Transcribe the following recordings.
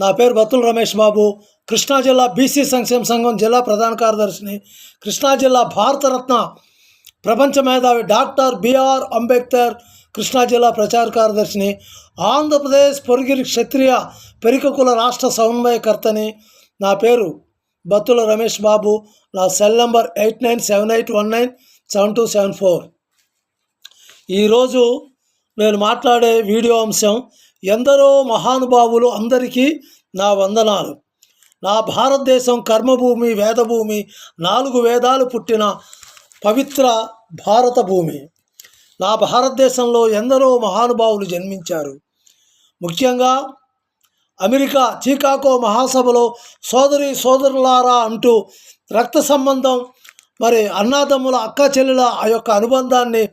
నా పేరు బత్తుల రమేష్ బాబు. కృష్ణా జిల్లా బీసీ సంక్షేమ సంఘం జిల్లా ప్రధాన కార్యదర్శిని. కృష్ణా జిల్లా భారతరత్న ప్రపంచ మేధావి డాక్టర్ బిఆర్ అంబేద్కర్ కృష్ణా జిల్లా ప్రచార కార్యదర్శిని. ఆంధ్రప్రదేశ్ పొరిగిరి క్షత్రియ పెరికకుల రాష్ట్ర సమన్వయకర్తని. నా పేరు బత్తుల రమేష్ బాబు. నా cell number eight nine seven eight one nine seven two seven four. ఈరోజు నేను మాట్లాడే వీడియో అంశం ఎందరో మహానుభావులు అందరికీ నా వందనాలు. నా భారతదేశం కర్మభూమి వేదభూమి నాలుగు వేదాలు పుట్టిన పవిత్ర భారత భూమి. నా భారతదేశంలో ఎందరో మహానుభావులు జన్మించారు. ముఖ్యంగా అమెరికా చికాగో మహాసభలో సోదరి సోదరులారా అంటూ రక్త సంబంధం మరి అన్నాదమ్ముల అక్క చెల్లెల ఆ యొక్క అనుబంధాన్ని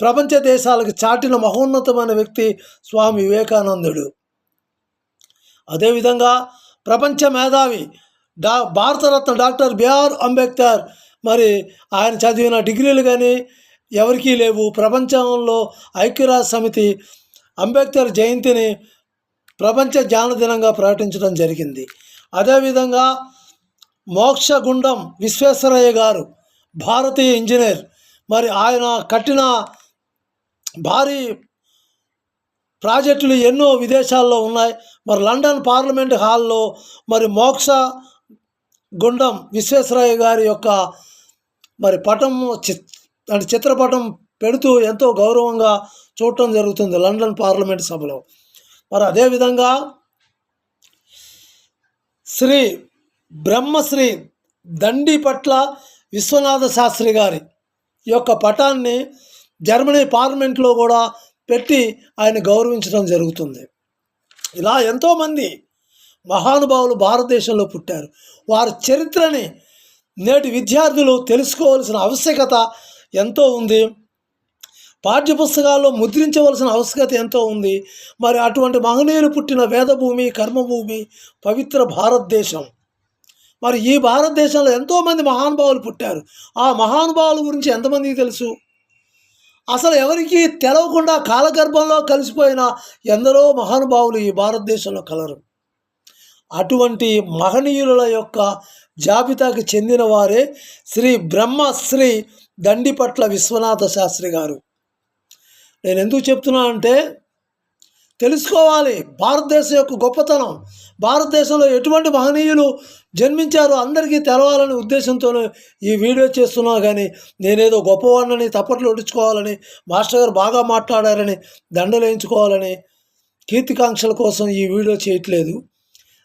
ప్రపంచ దేశాలకు చాటిన మహోన్నతమైన వ్యక్తి స్వామి వివేకానందుడు. అదేవిధంగా ప్రపంచ మేధావి డా భారతరత్న డాక్టర్ బిఆర్ అంబేద్కర్. మరి ఆయన చదివిన డిగ్రీలు కానీ ఎవరికీ లేవు. ప్రపంచంలో ఐక్యరాజ్య సమితి అంబేద్కర్ జయంతిని ప్రపంచ జ్ఞాన దినంగా ప్రకటించడం జరిగింది. అదేవిధంగా మోక్షగుండం విశ్వేశ్వరయ్య గారు భారతీయ ఇంజనీర్. మరి ఆయన కట్టిన భారీ ప్రాజెక్టులు ఎన్నో విదేశాల్లో ఉన్నాయి. మరి లండన్ పార్లమెంట్ హాల్లో మరి మోక్ష గుండం విశ్వేశ్వరయ్య గారి యొక్క మరి పటం అంటే చిత్రపటం పెడుతూ ఎంతో గౌరవంగా చూడటం జరుగుతుంది లండన్ పార్లమెంట్ సభలో. మరి అదేవిధంగా శ్రీ బ్రహ్మశ్రీ దండి పట్ల విశ్వనాథ శాస్త్రి గారి యొక్క పటాన్ని జర్మనీ పార్లమెంట్లో కూడా పెట్టి ఆయన గౌరవించడం జరుగుతుంది. ఇలా ఎంతోమంది మహానుభావులు భారతదేశంలో పుట్టారు. వారి చరిత్రని నేటి విద్యార్థులు తెలుసుకోవాల్సిన ఆవశ్యకత ఎంతో ఉంది. పాఠ్యపుస్తకాల్లో ముద్రించవలసిన ఆవశ్యకత ఎంతో ఉంది. మరి అటువంటి మహనీయులు పుట్టిన వేదభూమి కర్మభూమి పవిత్ర భారతదేశం. మరి ఈ భారతదేశంలో ఎంతోమంది మహానుభావులు పుట్టారు. ఆ మహానుభావుల గురించి ఎంతమందికి తెలుసు? అసలు ఎవరికి తెలవకుండా కాలగర్భంలో కలిసిపోయిన ఎందరో మహానుభావులు ఈ భారతదేశంలో కలరు. అటువంటి మహనీయుల యొక్క జాబితాకి చెందిన వారే శ్రీ బ్రహ్మశ్రీ దండిపట్ల విశ్వనాథ శాస్త్రి గారు. నేను ఎందుకు చెప్తున్నా అంటే తెలుసుకోవాలి. భారతదేశం యొక్క గొప్పతనం. భారతదేశంలో ఎటువంటి మహనీయులు జన్మించారో అందరికీ తెలవాలనే ఉద్దేశంతోనే ఈ వీడియో చేస్తున్నా కానీ నేనేదో గొప్పవాడినని తప్పట్లు ఒడించుకోవాలని మాస్టర్ గారు బాగా మాట్లాడారని దండలేయించుకోవాలని కీర్తికాంక్షల కోసం ఈ వీడియో చేయట్లేదు.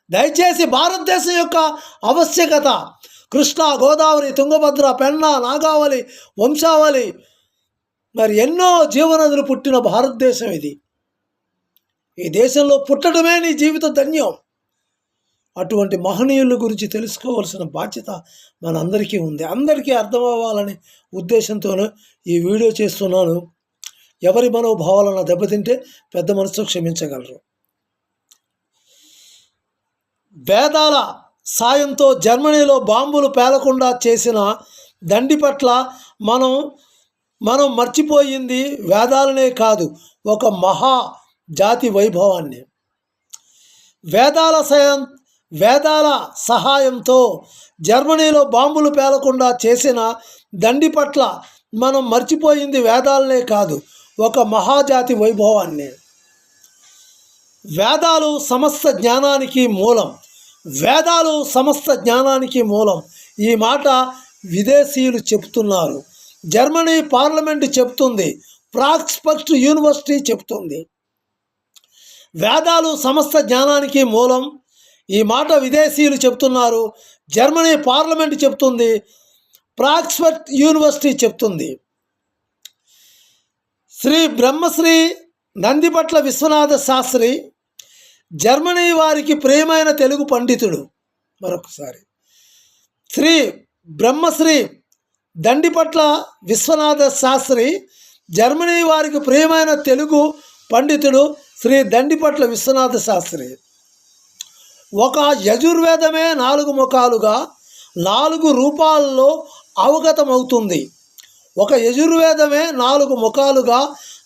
దయచేసి భారతదేశం యొక్క ఆవశ్యకత కృష్ణా గోదావరి తుంగభద్ర పెన్నా నాగావళి వంశావళి మరి ఎన్నో జీవనదులు పుట్టిన భారతదేశం ఇది. ఈ దేశంలో పుట్టడమే నీ జీవిత ధన్యం. అటువంటి మహనీయుల గురించి తెలుసుకోవాల్సిన బాధ్యత మనందరికీ ఉంది. అందరికీ అర్థం అవ్వాలనే ఉద్దేశంతోనే ఈ వీడియో చేస్తున్నాను. ఎవరి మనోభావాలను దెబ్బతింటే పెద్ద మనసు క్షమించగలరు. వేదాల సాయంతో జర్మనీలో బాంబులు పేలకుండా చేసిన దండి పట్ల మనం మనం మర్చిపోయింది వేదాలనే కాదు ఒక మహా జాతి వైభవాన్ని. వేదాల సయం వేదాల సహాయంతో జర్మనీలో బాంబులు పేలకుండా చేసిన దండి పట్ల మనం మర్చిపోయింది వేదాలనే కాదు ఒక మహాజాతి వైభవాన్ని. వేదాలు సమస్త జ్ఞానానికి మూలం వేదాలు సమస్త జ్ఞానానికి మూలం ఈ మాట విదేశీయులు చెప్తున్నారు జర్మనీ పార్లమెంట్ చెప్తుంది ప్రాక్స్పర్ట్ యూనివర్సిటీ చెప్తుంది వేదాలు సమస్త జ్ఞానానికి మూలం. ఈ మాట విదేశీయులు చెప్తున్నారు జర్మనీ పార్లమెంట్ చెప్తుంది ప్రాక్స్పర్ట్ యూనివర్సిటీ చెప్తుంది శ్రీ బ్రహ్మశ్రీ నందిపట్ల విశ్వనాథ శాస్త్రి జర్మనీ వారికి ప్రియమైన తెలుగు పండితుడు. మరొకసారి. శ్రీ బ్రహ్మశ్రీ దండిపట్ల విశ్వనాథ శాస్త్రి జర్మనీ వారికి ప్రియమైన తెలుగు పండితుడు శ్రీ దండిపట్ల విశ్వనాథ శాస్త్రి. ఒక యజుర్వేదమే నాలుగు ముఖాలుగా నాలుగు రూపాల్లో అవగతమవుతుంది. ఒక యజుర్వేదమే నాలుగు ముఖాలుగా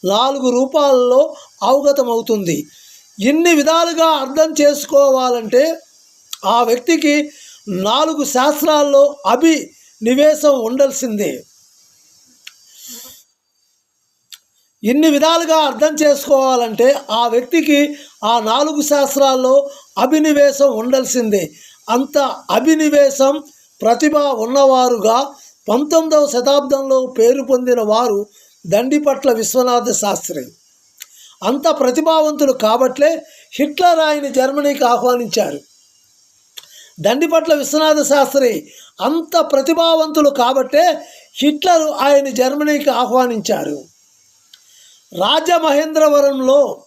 నాలుగు రూపాల్లో అవగతమవుతుంది. ఇన్ని విధాలుగా అర్థం చేసుకోవాలంటే ఆ వ్యక్తికి నాలుగు శాస్త్రాల్లో అభి నివేశం ఉండాల్సిందే. ఇన్ని విధాలుగా అర్థం చేసుకోవాలంటే ఆ వ్యక్తికి ఆ నాలుగు శాస్త్రాల్లో అభినివేశం ఉండాల్సిందే. అంత అభినివేశం ప్రతిభ ఉన్నవారుగా పంతొమ్మిదవ శతాబ్దంలో పేరు పొందిన వారు దండిపట్ల విశ్వనాథ శాస్త్రి. అంత ప్రతిభావంతులు కాబట్లే హిట్లర్ ఆయన జర్మనీకి ఆహ్వానించారు. దండిపట్ల విశ్వనాథ శాస్త్రి అంత ప్రతిభావంతులు కాబట్టే హిట్లర్ ఆయన జర్మనీకి ఆహ్వానించారు. రాజమహేంద్రవరంలో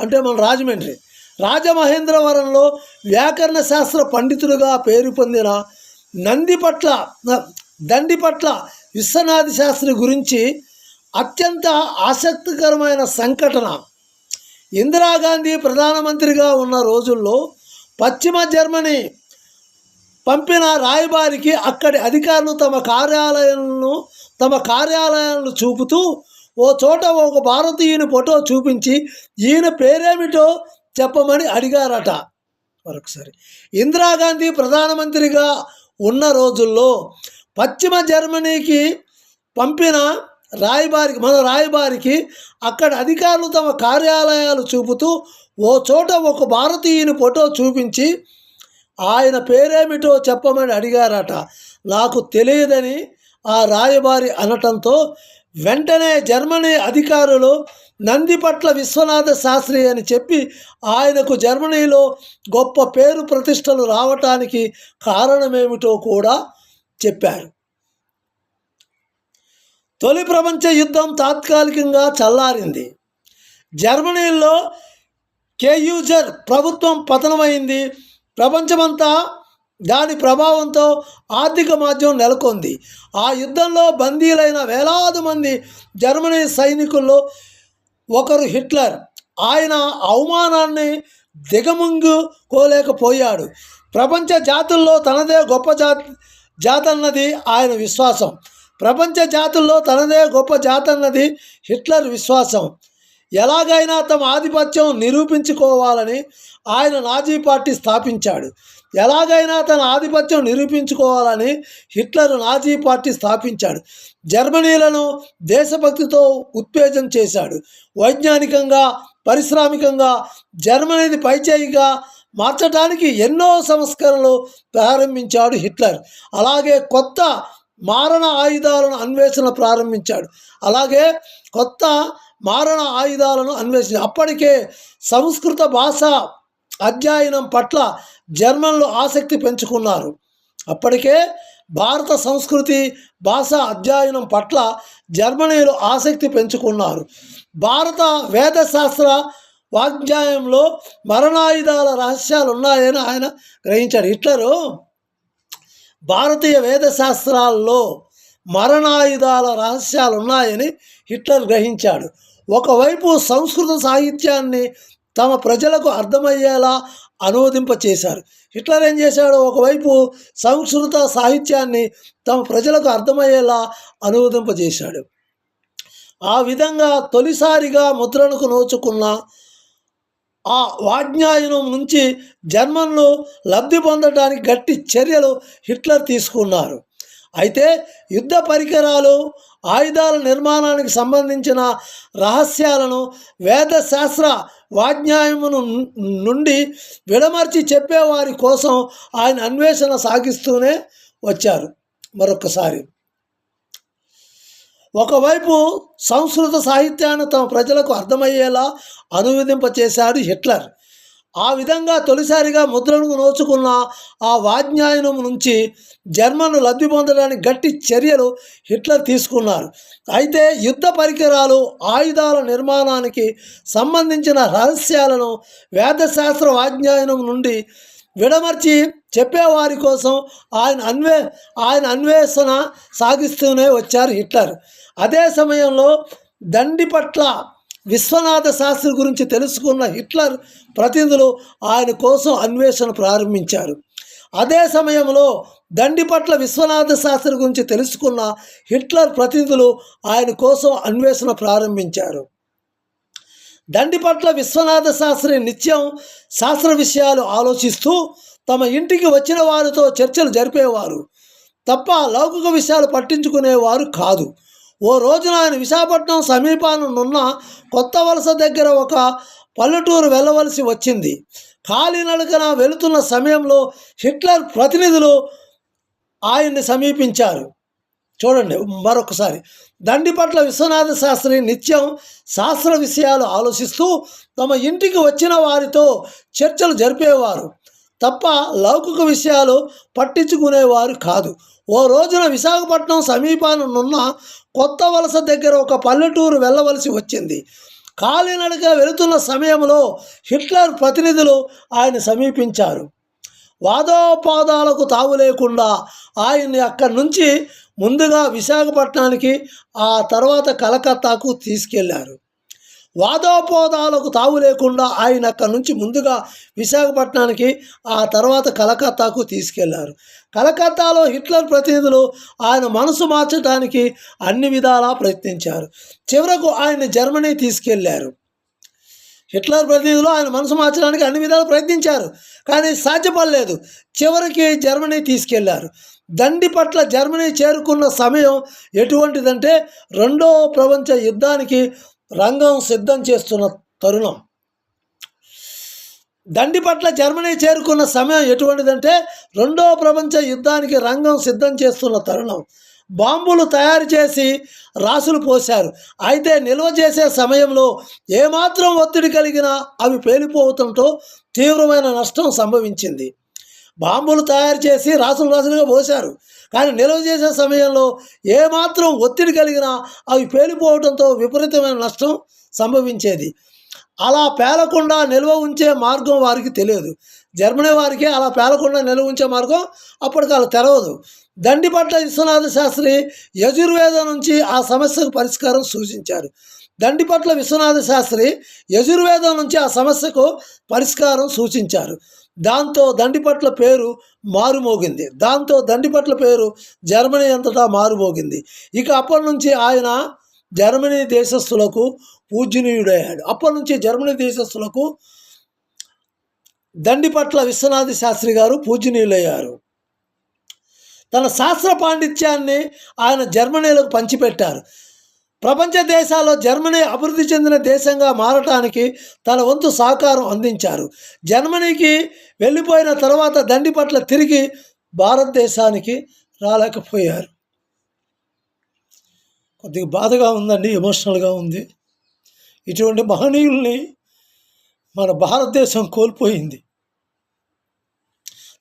అంటే మన రాజమండ్రి రాజమహేంద్రవరంలో వ్యాకరణ శాస్త్ర పండితులుగా పేరు పొందిన నందిపట్ల దండిపట్ల విశ్వనాథ శాస్త్రి గురించి అత్యంత ఆసక్తికరమైన సంఘటన. ఇందిరాగాంధీ ప్రధానమంత్రిగా ఉన్న రోజుల్లో పశ్చిమ జర్మనీ పంపిన రాయబారికి అక్కడి అధికారులు తమ కార్యాలయాలను తమ కార్యాలయాలను చూపుతూ ఓ చోట ఒక భారతీయుని ఫోటో చూపించి ఈయన పేరేమిటో చెప్పమని అడిగారట. మరొకసారి ఇందిరాగాంధీ ప్రధానమంత్రిగా ఉన్న రోజుల్లో పశ్చిమ జర్మనీకి పంపిన రాయబారికి మన రాయబారికి అక్కడ అధికారులు తమ కార్యాలయాలు చూపుతూ ఓ చోట ఒక భారతీయుని ఫోటో చూపించి ఆయన పేరేమిటో చెప్పమని అడిగారట. నాకు తెలియదని ఆ రాయబారి అనటంతో వెంటనే జర్మనీ అధికారులు నందిపట్ల విశ్వనాథ శాస్త్రి అని చెప్పి ఆయనకు జర్మనీలో గొప్ప పేరు ప్రతిష్టలు రావటానికి కారణమేమిటో కూడా చెప్పారు. తొలి ప్రపంచ యుద్ధం తాత్కాలికంగా చల్లారింది. జర్మనీలో కేయూజర్ ప్రభుత్వం పతనమైంది. ప్రపంచమంతా దాని ప్రభావంతో ఆర్థిక మాధ్యం నెలకొంది. ఆ యుద్ధంలో బందీలైన వేలాది మంది జర్మనీ సైనికుల్లో ఒకరు హిట్లర్. ఆయన అవమానాన్ని దిగముంగుకోలేకపోయాడు. ప్రపంచ జాతుల్లో తనదే గొప్ప జాతి జాతన్నది ఆయన విశ్వాసం. ప్రపంచ జాతుల్లో తనదే గొప్ప జాతన్నది హిట్లర్ విశ్వాసం. ఎలాగైనా తమ ఆధిపత్యం నిరూపించుకోవాలని ఆయన నాజీ పార్టీ స్థాపించాడు. ఎలాగైనా తన ఆధిపత్యం నిరూపించుకోవాలని హిట్లర్ నాజీ పార్టీ స్థాపించాడు. జర్మనీలను దేశభక్తితో ఉత్తేజం చేశాడు. వైజ్ఞానికంగా పారిశ్రామికంగా జర్మనీని పైచేయిగా మార్చడానికి ఎన్నో సంస్కరణలు ప్రారంభించాడు హిట్లర్. అలాగే కొత్త మారణ ఆయుధాలను అన్వేషణ ప్రారంభించాడు. అలాగే కొత్త మారణ ఆయుధాలను అన్వేషించింది అప్పటికే సంస్కృత భాష అధ్యయనం పట్ల జర్మన్లు ఆసక్తి పెంచుకున్నారు. అప్పటికే భారత సంస్కృతి భాష అధ్యయనం పట్ల జర్మనీలు ఆసక్తి పెంచుకున్నారు. భారత వేదశాస్త్ర వాగ్దాయంలో మరణాయుధాల రహస్యాలు ఉన్నాయని ఆయన గ్రహించాడు. హిట్లరు భారతీయ వేదశాస్త్రాల్లో మరణాయుధాల రహస్యాలు ఉన్నాయని హిట్లర్ గ్రహించాడు. ఒకవైపు సంస్కృత సాహిత్యాన్ని తమ ప్రజలకు అర్థమయ్యేలా అనువదింప చేశారు హిట్లర్ ఏం చేశాడు? ఒకవైపు సంస్కృత సాహిత్యాన్ని తమ ప్రజలకు అర్థమయ్యేలా అనువదింపజేశాడు. ఆ విధంగా తొలిసారిగా ముద్రణకు నోచుకున్న ఆ వాజ్ఞాయనం నుంచి జర్మన్లు లబ్ధి పొందడానికి గట్టి చర్యలు హిట్లర్ తీసుకున్నారు. అయితే యుద్ధ పరికరాలు ఆయుధాల నిర్మాణానికి సంబంధించిన రహస్యాలను వేదశాస్త్ర వాజ్ఞాయమును నుండి విడమర్చి చెప్పేవారి కోసం ఆయన అన్వేషణ సాగిస్తూనే వచ్చారు. మరొకసారి ఒకవైపు సంస్కృత సాహిత్యాన్ని తమ ప్రజలకు అర్థమయ్యేలా అనువదింపచేశాడు హిట్లర్. ఆ విధంగా తొలిసారిగా ముద్రను నోచుకున్న ఆ వాజ్ఞాయనం నుంచి జర్మన్లు లబ్ధి పొందడానికి గట్టి చర్యలు హిట్లర్ తీసుకున్నారు. అయితే యుద్ధ పరికరాలు ఆయుధాల నిర్మాణానికి సంబంధించిన రహస్యాలను వేదశాస్త్ర వాజ్ఞాయనం నుండి విడమర్చి చెప్పేవారి కోసం ఆయన అన్వే ఆయన అన్వేషణ సాగిస్తూనే వచ్చారు హిట్లర్. అదే సమయంలో దండి పట్ల విశ్వనాథ శాస్త్రి గురించి తెలుసుకున్న హిట్లర్ ప్రతినిధులు ఆయన కోసం అన్వేషణ ప్రారంభించారు. అదే సమయంలో దండి పట్ల విశ్వనాథ శాస్త్రి గురించి తెలుసుకున్న హిట్లర్ ప్రతినిధులు ఆయన కోసం అన్వేషణ ప్రారంభించారు. దండిపట్ల విశ్వనాథ శాస్త్రి నిత్యం శాస్త్ర విషయాలు ఆలోచిస్తూ తమ ఇంటికి వచ్చిన వారితో చర్చలు జరిపేవారు. తప్ప లౌకిక విషయాలు పట్టించుకునేవారు కాదు. ఓ రోజున ఆయన విశాఖపట్నం సమీపానున్న కొత్త వలస దగ్గర ఒక పల్లెటూరు వెళ్ళవలసి వచ్చింది. కాలినడకన వెళుతున్న సమయంలో హిట్లర్ ప్రతినిధులు ఆయన్ని సమీపించారు. చూడండి మరొకసారి. దండిపట్ల విశ్వనాథ శాస్త్రి నిత్యం శాస్త్ర విషయాలు ఆలోచిస్తూ తమ ఇంటికి వచ్చిన వారితో చర్చలు జరిపేవారు. తప్ప లౌకిక విషయాలు పట్టించుకునేవారు కాదు. ఓ రోజున విశాఖపట్నం సమీపానున్న కొత్త వలస దగ్గర ఒక పల్లెటూరు వెళ్ళవలసి వచ్చింది. కాలినడక వెళుతున్న సమయంలో హిట్లర్ ప్రతినిధులు ఆయన సమీపించారు. వాదోపాదాలకు తావు లేకుండా ఆయన్ని అక్కడి నుంచి ముందుగా విశాఖపట్నానికి ఆ తర్వాత కలకత్తాకు తీసుకెళ్ళారు. వాదోపోదాలకు తావు లేకుండా ఆయన అక్కడి నుంచి ముందుగా విశాఖపట్నానికి ఆ తర్వాత కలకత్తాకు తీసుకెళ్ళారు. కలకత్తాలో హిట్లర్ ప్రతినిధులు ఆయన మనసు మార్చడానికి అన్ని విధాలా ప్రయత్నించారు. చివరకు ఆయన జర్మనీ తీసుకెళ్ళారు. హిట్లర్ ప్రతినిధులు ఆయన మనసు మార్చడానికి అన్ని విధాలు ప్రయత్నించారు కానీ సాధ్యపడలేదు. చివరికి జర్మనీ తీసుకెళ్ళారు. దండి పట్ల జర్మనీ చేరుకున్న సమయం ఎటువంటిదంటే రెండో ప్రపంచ యుద్ధానికి రంగం సిద్ధం చేస్తున్న తరుణం. దండి పట్ల జర్మనీ చేరుకున్న సమయం ఎటువంటిదంటే రెండో ప్రపంచ యుద్ధానికి రంగం సిద్ధం చేస్తున్న తరుణం. బాంబులు తయారు చేసి రాసులు పోశారు. అయితే నిల్వ చేసే సమయంలో ఏమాత్రం ఒత్తిడి కలిగినా అవి పేలిపోవటంతో తీవ్రమైన నష్టం సంభవించింది. బాంబులు తయారు చేసి రాసులు రాసులుగా పోశారు. కానీ నిల్వ చేసే సమయంలో ఏమాత్రం ఒత్తిడి కలిగినా అవి పేలిపోవడంతో విపరీతమైన నష్టం సంభవించేది. అలా పేలకుండా నిల్వ ఉంచే మార్గం వారికి తెలియదు. జర్మనీ వారికి అలా పేలకుండా నిల్వ ఉంచే మార్గం అప్పటికి అలా తెరవదు దండిపట్ల విశ్వనాథ శాస్త్రి యజుర్వేదం నుంచి ఆ సమస్యకు పరిష్కారం సూచించారు. దండిపట్ల విశ్వనాథ శాస్త్రి యజుర్వేదం నుంచి ఆ సమస్యకు పరిష్కారం సూచించారు. దాంతో దండిపట్ల పేరు మారుమోగింది. దాంతో దండిపట్ల పేరు జర్మనీ అంతటా మారుమోగింది. ఇక అప్పటి నుంచి ఆయన జర్మనీ దేశస్థులకు పూజనీయుడయ్యాడు. అప్పటి నుంచి జర్మనీ దేశస్థులకు దండిపట్ల విశ్వనాథ శాస్త్రి గారు పూజనీయులయ్యారు. తన శాస్త్ర పాండిత్యాన్ని ఆయన జర్మనీలకు పంచిపెట్టారు. ప్రపంచ దేశాల్లో జర్మనీ అభివృద్ధి చెందిన దేశంగా మారటానికి తన వంతు సహకారం అందించారు. జర్మనీకి వెళ్ళిపోయిన తర్వాత దండి పట్ల తిరిగి భారతదేశానికి రాలేకపోయారు. కొద్దిగా బాధగా ఉందండి ఎమోషనల్గా ఉంది. ఇటువంటి మహనీయుల్ని మన భారతదేశం కోల్పోయింది.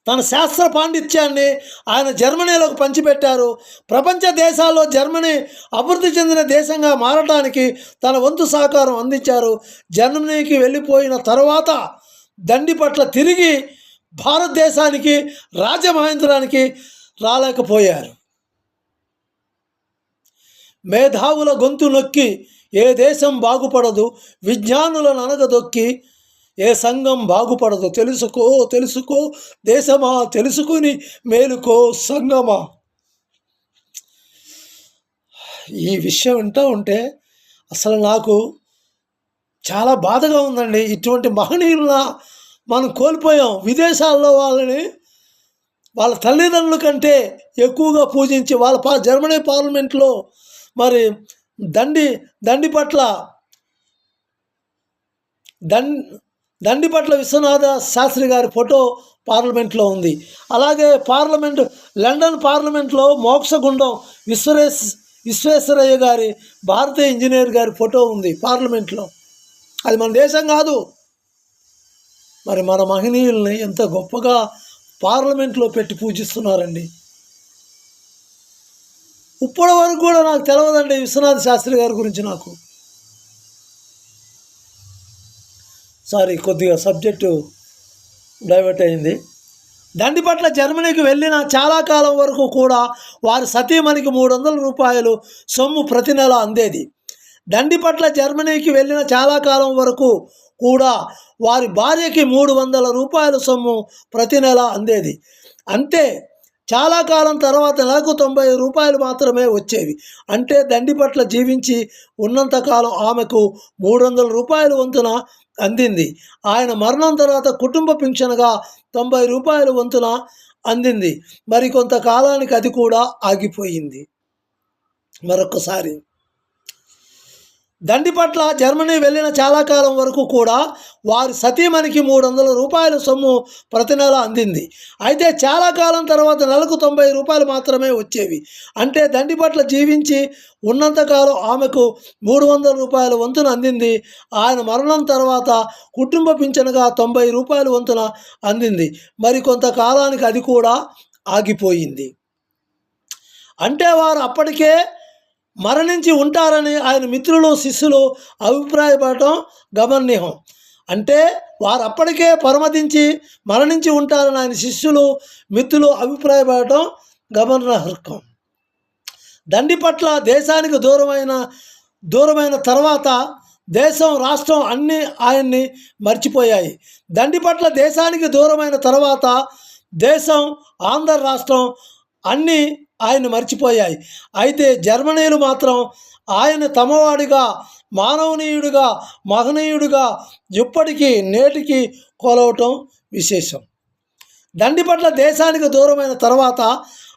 తన శాస్త్ర పాండిత్యాన్ని ఆయన జర్మనీలోకి పంచిపెట్టారు. ప్రపంచ దేశాల్లో జర్మనీ అభివృద్ధి చెందిన దేశంగా మారడానికి తన వంతు సహకారం అందించారు. జర్మనీకి వెళ్ళిపోయిన తర్వాత దండి పట్ల తిరిగి భారతదేశానికి రాజమహేంద్రానికి రాలేకపోయారు. మేధావుల గొంతు నొక్కి ఏ దేశం బాగుపడదు విజ్ఞానులను అనగదొక్కి ఏ సంఘం బాగుపడదు తెలుసుకో తెలుసుకో. దేశమా తెలుసుకుని మేలుకో సంఘమా. ఈ విషయం వింటూ ఉంటే అసలు నాకు చాలా బాధగా ఉందండి. ఇటువంటి మహనీయుల మనం కోల్పోయాం. విదేశాల్లో వాళ్ళని వాళ్ళ తల్లిదండ్రుల కంటే ఎక్కువగా పూజించి వాళ్ళ పా జర్మనీ పార్లమెంట్లో మరి దండి దండి పట్ల దం దండిపట్ల విశ్వనాథ శాస్త్రి గారి ఫోటో పార్లమెంట్లో ఉంది. అలాగే పార్లమెంట్ లండన్ పార్లమెంట్లో మోక్షగుండం విశ్వరేశ్ విశ్వేశ్వరయ్య గారి భారతీయ ఇంజనీర్ గారి ఫోటో ఉంది పార్లమెంట్లో. అది మన దేశం కాదు. మరి మన మహనీయుల్ని ఎంత గొప్పగా పార్లమెంట్లో పెట్టి పూజిస్తున్నారండి. ఇప్పటి వరకు కూడా నాకు తెలియదండి విశ్వనాథ శాస్త్రి గారి గురించి నాకు. సారీ కొద్దిగా సబ్జెక్టు డైవర్ట్ అయింది. దండిపట్ల జర్మనీకి వెళ్ళిన చాలా కాలం వరకు కూడా వారి సతీమణికి మూడు వందల రూపాయలు సొమ్ము ప్రతి నెల అందేది. దండిపట్ల జర్మనీకి వెళ్ళిన చాలా కాలం వరకు కూడా వారి భార్యకి మూడు వందల రూపాయల సొమ్ము ప్రతి నెల అందేది. అంతే చాలా కాలం తర్వాత నెలకు తొంభై రూపాయలు మాత్రమే వచ్చేవి. అంటే దండి పట్ల జీవించి ఉన్నంతకాలం ఆమెకు మూడు వందల రూపాయలు వంతున అందింది. ఆయన మరణం తర్వాత కుటుంబ పింఛన్గా తొంభై రూపాయల వంతున అందింది. మరి కొంతకాలానికి అది కూడా ఆగిపోయింది. మరొకసారి దండి పట్ల జర్మనీ వెళ్ళిన చాలా కాలం వరకు కూడా వారి సతీమణికి మూడు వందల రూపాయల సొమ్ము ప్రతి నెల అందింది. అయితే చాలా కాలం తర్వాత నెలకు తొంభై రూపాయలు మాత్రమే వచ్చేవి. అంటే దండి పట్ల జీవించి ఉన్నంతకాలం ఆమెకు మూడు వందల రూపాయల వంతున అందింది. ఆయన మరణం తర్వాత కుటుంబ పింఛనుగా తొంభై రూపాయల వంతున అందింది. మరి కొంతకాలానికి అది కూడా ఆగిపోయింది. అంటే వారు అప్పటికే మరణించి ఉంటారని ఆయన మిత్రులు శిష్యులు అభిప్రాయపడటం గమనీయం అంటే వారు అప్పటికే పరమతించి మరణించి ఉంటారని ఆయన శిష్యులు మిత్రులు అభిప్రాయపడటం గమనార్హం. దండి పట్ల దేశానికి దూరమైన దూరమైన తర్వాత దేశం రాష్ట్రం అన్నీ ఆయన్ని మర్చిపోయాయి. దండి పట్ల దేశానికి దూరమైన తర్వాత దేశం ఆంధ్ర రాష్ట్రం అన్నీ ఆయన మర్చిపోయాయి. అయితే జర్మనీలు మాత్రం ఆయన తమవాడిగా మానవనీయుడిగా మహనీయుడిగా ఇప్పటికీ నేటికి కొలవటం విశేషం. దండిపట్ల దేశానికి దూరమైన తర్వాత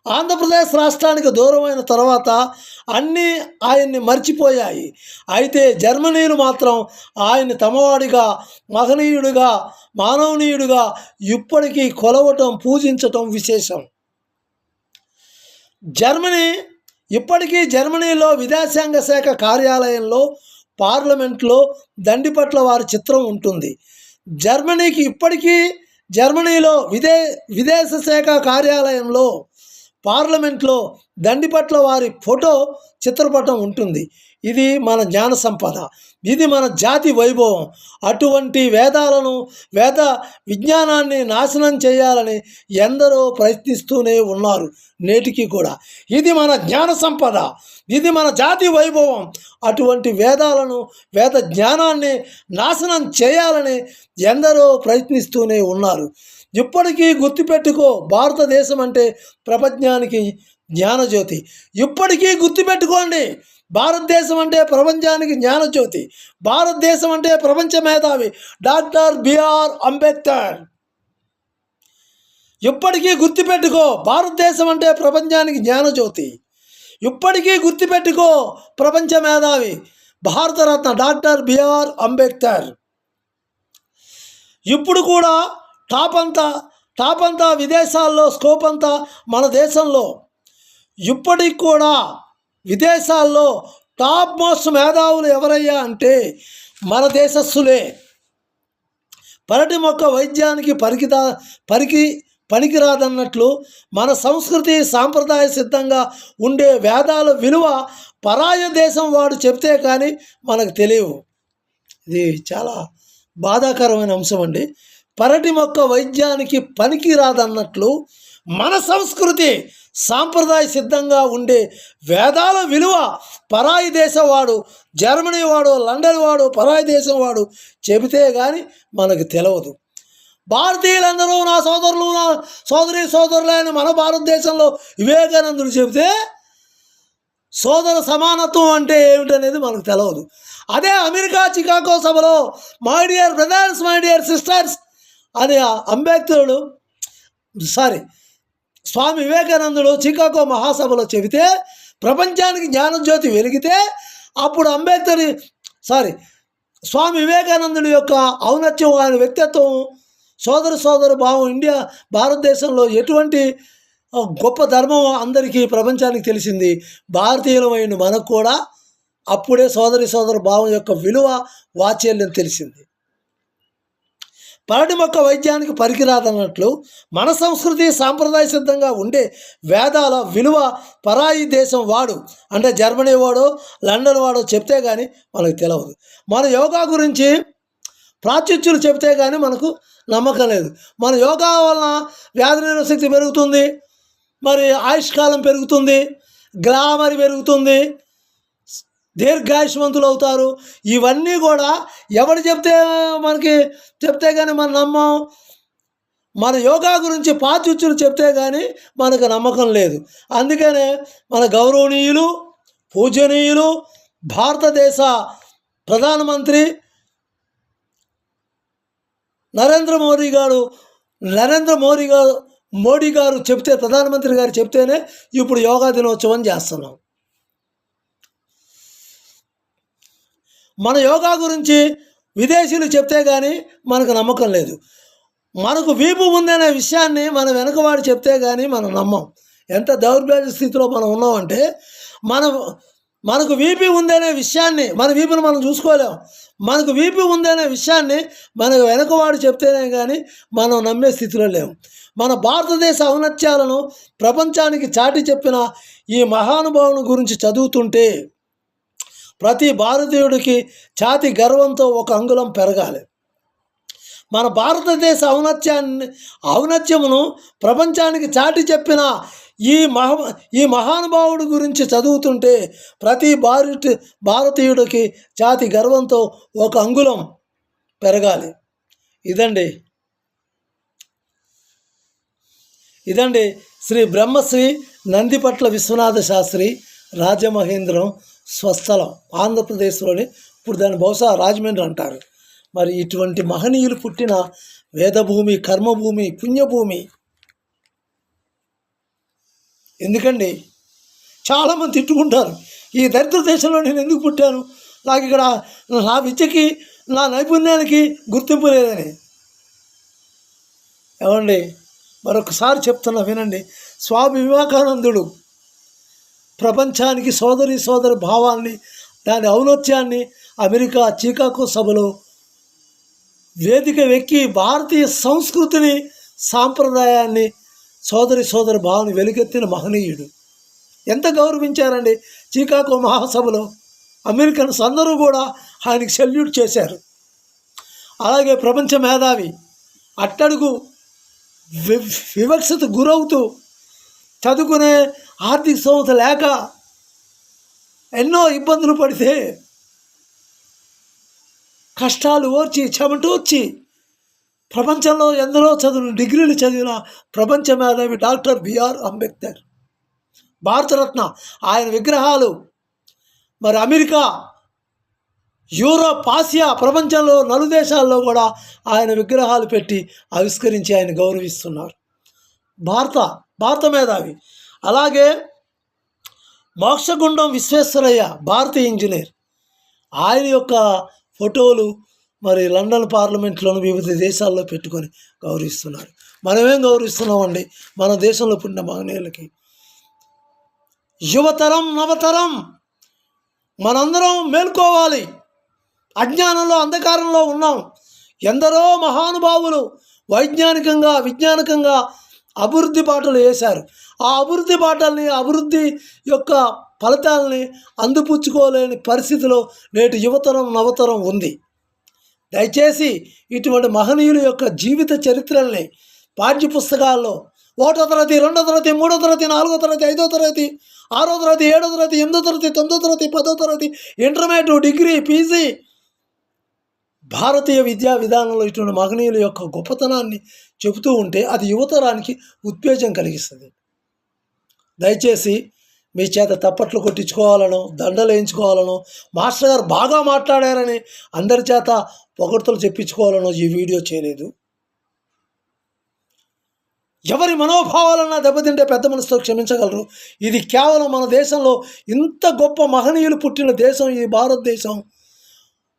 ఆంధ్రప్రదేశ్ రాష్ట్రానికి దూరమైన తర్వాత అన్నీ ఆయన్ని మర్చిపోయాయి. అయితే జర్మనీలు మాత్రం ఆయన తమవాడిగా మహనీయుడిగా మానవనీయుడిగా ఇప్పటికీ కొలవటం పూజించటం విశేషం. జర్మనీ ఇప్పటికీ జర్మనీలో విదేశాంగ శాఖ కార్యాలయంలో పార్లమెంట్లో దండిపట్ల వారి చిత్రం ఉంటుంది. జర్మనీకి ఇప్పటికీ జర్మనీలో విదే విదేశ శాఖ కార్యాలయంలో పార్లమెంట్లో దండిపట్ల వారి ఫోటో చిత్రపటం ఉంటుంది. ఇది మన జ్ఞాన సంపద. ఇది మన జాతి వైభవం. అటువంటి వేదాలను వేద విజ్ఞానాన్ని నాశనం చేయాలని ఎందరో ప్రయత్నిస్తూనే ఉన్నారు నేటికి కూడా. ఇది మన జ్ఞాన సంపద. ఇది మన జాతి వైభవం. అటువంటి వేదాలను వేద జ్ఞానాన్ని నాశనం చేయాలని ఎందరో ప్రయత్నిస్తూనే ఉన్నారు. ఇప్పటికీ గుర్తుపెట్టుకో భారతదేశం అంటే ప్రపంచానికి జ్ఞానజ్యోతి. ఇప్పటికీ గుర్తుపెట్టుకోండి భారతదేశం అంటే ప్రపంచానికి జ్ఞానజ్యోతి. భారతదేశం అంటే ప్రపంచ మేధావి డాక్టర్ బిఆర్ అంబేద్కర్. ఇప్పటికీ గుర్తుపెట్టుకో భారతదేశం అంటే ప్రపంచానికి జ్ఞానజ్యోతి. ఇప్పటికీ గుర్తుపెట్టుకో ప్రపంచ మేధావి భారతరత్న డాక్టర్ బిఆర్ అంబేద్కర్. ఇప్పుడు కూడా టాప్ అంతా టాప్ అంతా విదేశాల్లో స్కోప్ అంతా మన దేశంలో. ఇప్పటికి కూడా విదేశాల్లో టాప్ మోస్ట్ మేధావులు ఎవరయ్యా అంటే మన దేశస్సులే పరటి మొక్క వైద్యానికి పరికిదా పరికి పనికిరాదన్నట్లు మన సంస్కృతి సాంప్రదాయ సిద్ధంగా ఉండే వేదాల విలువ పరాయ దేశం వాడు చెప్తే కానీ మనకు తెలియవు. ఇది చాలా బాధాకరమైన అంశం అండి. పరటి మొక్క వైద్యానికి పనికి రాదన్నట్లు మన సంస్కృతి సాంప్రదాయ సిద్ధంగా ఉండే వేదాల విలువ పరాయి దేశం వాడు జర్మనీ వాడు లండన్ వాడు పరాయి దేశం వాడు చెబితే కానీ మనకు తెలియదు భారతీయులందరూ నా సోదరులు నా సోదరి సోదరులైన మన భారతదేశంలో వివేకానందుడు చెబితే సోదర సమానత్వం అంటే ఏమిటనేది మనకు తెలియదు అదే అమెరికా చికాగో సభలో my dear brothers my dear sisters అని ఆ అంబేద్కరుడు సారీ స్వామి వివేకానందుడు చికాగో మహాసభలో చెబితే ప్రపంచానికి జ్ఞానజ్యోతి వెలిగితే అప్పుడు అంబేద్కర్ సారీ స్వామి వివేకానందుడి యొక్క ఔన్నత్యం ఆయన వ్యక్తిత్వం సోదర సోదర భావం ఇండియా భారతదేశంలో ఎటువంటి గొప్ప ధర్మం అందరికీ ప్రపంచానికి తెలిసింది. భారతీయులమైన మనకు కూడా అప్పుడే సోదరి సోదర భావం యొక్క విలువ వాత్సల్యం తెలిసింది. పరటి మొక్క వైద్యానికి పనికిరాదన్నట్లు మన సంస్కృతి సాంప్రదాయ సిద్ధంగా ఉండే వేదాల విలువ పరాయి దేశం వాడు. అంటే జర్మనీ వాడో లండన్ వాడో చెప్తే కానీ మనకు తెలియదు మన యోగా గురించి ప్రాచుర్యులు చెబితే కానీ మనకు నమ్మకం లేదు. మన యోగా వలన వ్యాధి నిరోధక శక్తి పెరుగుతుంది. మరి ఆయుష్కాలం పెరుగుతుంది. గ్లామర్ పెరుగుతుంది. దీర్ఘాయుష్మంతులు అవుతారు ఇవన్నీ కూడా ఎవడు చెప్తే మనకి చెప్తే కానీ మనం నమ్మం. మన యోగా గురించి పాచుచ్చులు చెప్తే కానీ మనకు నమ్మకం లేదు. అందుకనే మన గౌరవనీయులు పూజనీయులు భారతదేశ ప్రధానమంత్రి నరేంద్ర మోడీ గారు నరేంద్ర మోడీ గారు మోడీ గారు చెప్తే ప్రధానమంత్రి గారు చెప్తేనే ఇప్పుడు యోగా దినోత్సవం చేస్తున్నాం. మన యోగా గురించి విదేశీయులు చెప్తే కానీ మనకు నమ్మకం లేదు. మనకు వీపు ఉందనే విషయాన్ని మన వెనకవాడు చెప్తే కానీ మనం నమ్మం. ఎంత దౌర్భాగ్య స్థితిలో మనం ఉన్నామంటే మనం మనకు వీపీ ఉందనే విషయాన్ని మన వీపును మనం చూసుకోలేం. మనకు వీపీ ఉందనే విషయాన్ని మనకు వెనకవాడు చెప్తేనే కానీ మనం నమ్మే స్థితిలో లేము మన భారతదేశ ఔన్నత్యాలను ప్రపంచానికి చాటి చెప్పిన ఈ మహానుభావుని గురించి చదువుతుంటే ప్రతి భారతీయుడికి ఛాతి గర్వంతో ఒక అంగుళం పెరగాలి. మన భారతదేశ ఔన్నత్యాన్ని ఔన్నత్యమును ప్రపంచానికి చాటి చెప్పిన ఈ మహ ఈ మహానుభావుడి గురించి చదువుతుంటే ప్రతి భారత భారతీయుడికి ఛాతి గర్వంతో ఒక అంగుళం పెరగాలి. ఇదండి. ఇదండి శ్రీ బ్రహ్మశ్రీ నందిపట్ల విశ్వనాథ శాస్త్రి రాజమహేంద్రం స్వస్థలం ఆంధ్రప్రదేశ్లోని ఇప్పుడు దాన్ని బహుశా రాజమండ్రి అంటారు. మరి ఇటువంటి మహనీయులు పుట్టిన వేదభూమి కర్మభూమి పుణ్యభూమి ఎందుకండి? చాలామంది తిట్టుకుంటారు. ఈ దరిద్ర దేశంలో నేను ఎందుకు పుట్టాను? నాకు ఇక్కడ నా విద్యకి నా నైపుణ్యానికి గుర్తింపు లేదని. ఏమండి? మరొకసారి చెప్తున్నా వినండి. స్వామి వివేకానందుడు ప్రపంచానికి సోదరి సోదరి భావాన్ని దాని ఔన్నత్యాన్ని అమెరికా చికాగో సభలో వేదిక వెక్కి భారతీయ సంస్కృతిని సాంప్రదాయాన్ని సోదరి సోదరి భావాన్ని వెలుగెత్తిన మహనీయుడు. ఎంత గౌరవించారండి చికాగో మహాసభలో. అమెరికన్స్ అందరూ కూడా ఆయనకి సెల్యూట్ చేశారు. అలాగే ప్రపంచ మేధావి అట్టడుగు వి- వివక్షత గురవుతూ చదువుకునే ఆర్థిక సంస్థ లేక ఎన్నో ఇబ్బందులు పడితే కష్టాలు ఓర్చి చెమటోర్చి ప్రపంచంలో ఎందరో చదువు డిగ్రీలు చదివిన ప్రపంచ మేధావి డాక్టర్ బిఆర్ అంబేద్కర్. భారతరత్న ఆయన విగ్రహాలు. మరి అమెరికా యూరోప్ ఆసియా ప్రపంచంలో నలు దేశాల్లో కూడా ఆయన విగ్రహాలు పెట్టి ఆవిష్కరించి ఆయన గౌరవిస్తున్నారు. భారత భారత మేధావి. అలాగే మోక్షగుండం విశ్వేశ్వరయ్య భారతీయ ఇంజనీర్. ఆయన యొక్క ఫోటోలు మరి లండన్ పార్లమెంట్లోను వివిధ దేశాల్లో పెట్టుకొని గౌరవిస్తున్నారు. మనమేం గౌరవిస్తున్నామండి? మన దేశంలో పుట్టిన మహనీయులకి. యువతరం నవతరం. మనందరం మేల్కోవాలి. అజ్ఞానంలో అంధకారంలో ఉన్నాం. ఎందరో మహానుభావులు వైజ్ఞానికంగా విజ్ఞానికంగా అభివృద్ధి బాటలు వేశారు. ఆ అభివృద్ధి బాటల్ని అభివృద్ధి యొక్క ఫలితాలని అందిపుచ్చుకోలేని పరిస్థితిలో నేటి యువతరం నవతరం ఉంది. దయచేసి ఇటువంటి మహనీయుల యొక్క జీవిత చరిత్రల్ని పాఠ్య పుస్తకాల్లో ఒకటో తరగతి రెండో తరగతి మూడో తరగతి నాలుగో తరగతి ఐదో తరగతి ఆరో తరగతి ఏడో తరగతి ఎనిమిదో తరగతి తొమ్మిదో తరగతి పదో తరగతి ఇంటర్మీడియట్ డిగ్రీ పీజీ భారతీయ విద్యా విధానంలో ఇటువంటి మహనీయుల యొక్క గొప్పతనాన్ని చెబుతూ ఉంటే అది యువతరానికి ఉత్తేజం కలిగిస్తుంది. దయచేసి మీ చేత తప్పట్లు కొట్టించుకోవాలనో దండలు వేయించుకోవాలనో మాస్టర్ గారు బాగా మాట్లాడారని అందరి చేత పొగడ్తలు చెప్పించుకోవాలనో ఈ వీడియో చేయలేదు. ఎవరి మనోభావాలన్నా దెబ్బతింటే పెద్ద మనసుతో క్షమించగలరు. ఇది కేవలం మన దేశంలో ఇంత గొప్ప మహనీయులు పుట్టిన దేశం ఈ భారతదేశం.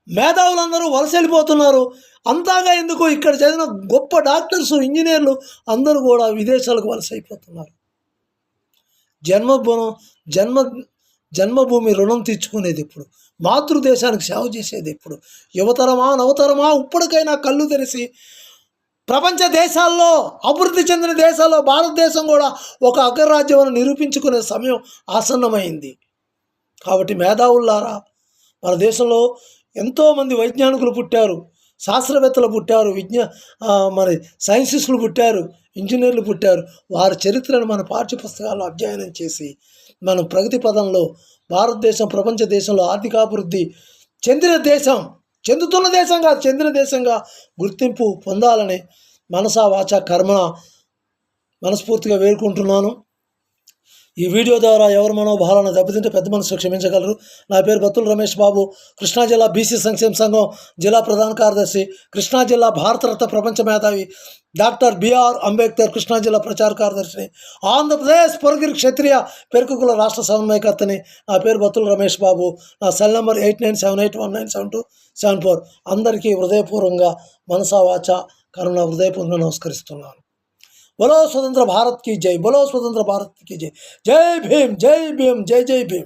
మేధావులందరూ వలస వెళ్ళిపోతున్నారు అంతాగా ఎందుకు? ఇక్కడ చదివిన గొప్ప డాక్టర్స్ ఇంజనీర్లు అందరూ కూడా విదేశాలకు వలస అయిపోతున్నారు జన్మభూమి జన్మ జన్మభూమి రుణం తీర్చుకునేది ఇప్పుడు. మాతృదేశానికి సేవ చేసేది ఇప్పుడు. యువతరమా నవతరమా ఇప్పటికైనా కళ్ళు తెరిసి ప్రపంచ దేశాల్లో అభివృద్ధి చెందిన దేశాల్లో భారతదేశం కూడా ఒక అగ్రరాజ్యం నిరూపించుకునే సమయం ఆసన్నమైంది. కాబట్టి మేధావులారా మన దేశంలో ఎంతోమంది వైజ్ఞానికులు పుట్టారు శాస్త్రవేత్తలు పుట్టారు విజ్ఞా మరి సైన్సిస్టులు పుట్టారు ఇంజనీర్లు పుట్టారు. వారి చరిత్రను మన పాఠ్యపుస్తకాల్లో అధ్యయనం చేసి మనం ప్రగతి పదంలో భారతదేశం ప్రపంచ దేశంలో ఆర్థికాభివృద్ధి చెందిన దేశం చెందుతున్న దేశంగా చెందిన దేశంగా గుర్తింపు పొందాలని మనసా వాచ కర్మ మనస్ఫూర్తిగా వేడుకుంటున్నాను. ఈ వీడియో ద్వారా ఎవరి మనోభావాలను దెబ్బతింటే పెద్ద మనసు క్షమించగలరు. నా పేరు బత్తుల రమేష్ బాబు. కృష్ణా జిల్లా బీసీ సంక్షేమ సంఘం జిల్లా ప్రధాన కార్యదర్శి కృష్ణా జిల్లా భారతరత్న ప్రపంచ మేధావి డాక్టర్ బిఆర్ అంబేద్కర్ కృష్ణా జిల్లా ప్రచార కార్యదర్శిని ఆంధ్రప్రదేశ్ పొరగిరి క్షత్రియ పెరుకుల రాష్ట్ర సమన్వయకర్తని నా పేరు బత్తుల రమేష్ బాబు. నా cell number eight nine seven eight one nine seven two seven four. అందరికీ హృదయపూర్వకంగా మనసా వాచ కరుణ హృదయపూర్వకంగా నమస్కరిస్తున్నాను. बोलो स्वतंत्र भारत की जय, बोलो स्वतंत्र भारत की जय। जय भीम जय भीम, जय जय भीम।